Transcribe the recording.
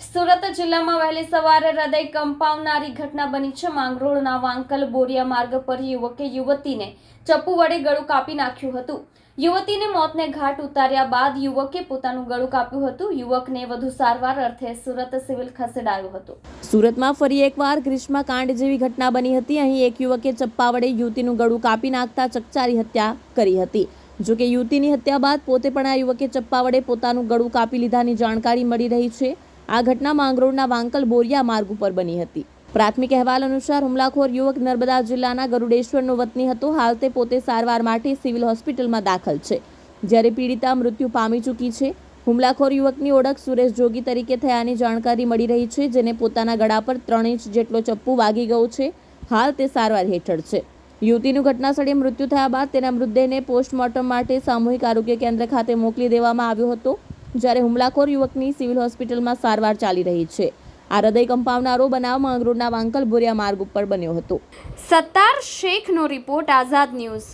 સુરત જિલ્લામાં વહેલી સવારે હૃદય કંપાવનારી ઘટના બની છે. માંગરોળના વાંકલ બોરિયા માર્ગ પર યુવકે યુવતીને ચપ્પુ વડે ગળું કાપી નાખ્યું હતું. યુવતીને મોતને ઘાટ ઉતાર્યા બાદ યુવકે પોતાનું ગળું કાપ્યું હતું. યુવકને વધુ સારવાર અર્થે સુરત સિવિલ ખસેડાયો હતો. સુરતમાં ફરી એકવાર ગ્રીષ્મકાંડ જેવી ઘટના બની હતી. અહીં એક યુવકે ચપ્પા વડે યુવતીનું ગળું કાપી નાખતા ચકચારી હત્યા કરી હતી. જો કે યુવતીની હત્યા બાદ પોતે પણ આ યુવકે ચપ્પા વડે પોતાનું ગળું કાપી લીધાની જાણકારી મળી રહી છે. આ ઘટના માંગરોળના વાંકલ બોરિયા માર્ગ ઉપર બની હતી. પ્રાથમિક અહેવાલ અનુસાર હુમલાખોર યુવક નર્મદા જિલ્લાના ગરુડેશ્વરનો વતની હતો. હાલ તે પોતે સારવાર માટે સિવિલ હોસ્પિટલમાં દાખલ છે. જ્યારે પીડિતા મૃત્યુ પામી ચૂકી છે, હુમલાખોર યુવકની ઓળખ સુરેશ જોગી તરીકે થયાની જાણકારી મળી રહી છે, જેને પોતાના ગળા પર ત્રણ ઇંચ જેટલો ચપ્પુ વાગી ગયો છે. હાલ તે સારવાર હેઠળ છે. યુવતીનું ઘટનાસ્થળે મૃત્યુ થયા બાદ તેના મૃતદેહને પોસ્ટમોર્ટમ માટે સામૂહિક આરોગ્ય કેન્દ્ર ખાતે મોકલી દેવામાં આવ્યો હતો. જ્યારે હુમલાખોર યુવકની સિવિલ હોસ્પિટલમાં સારવાર ચાલી રહી છે. આ હૃદય કંપાવનારો બનાવ માંગરોળના વાંકલ બોરિયા માર્ગ ઉપર બન્યો હતો. સત્તાર શેખનો રિપોર્ટ આઝાદ ન્યૂઝ.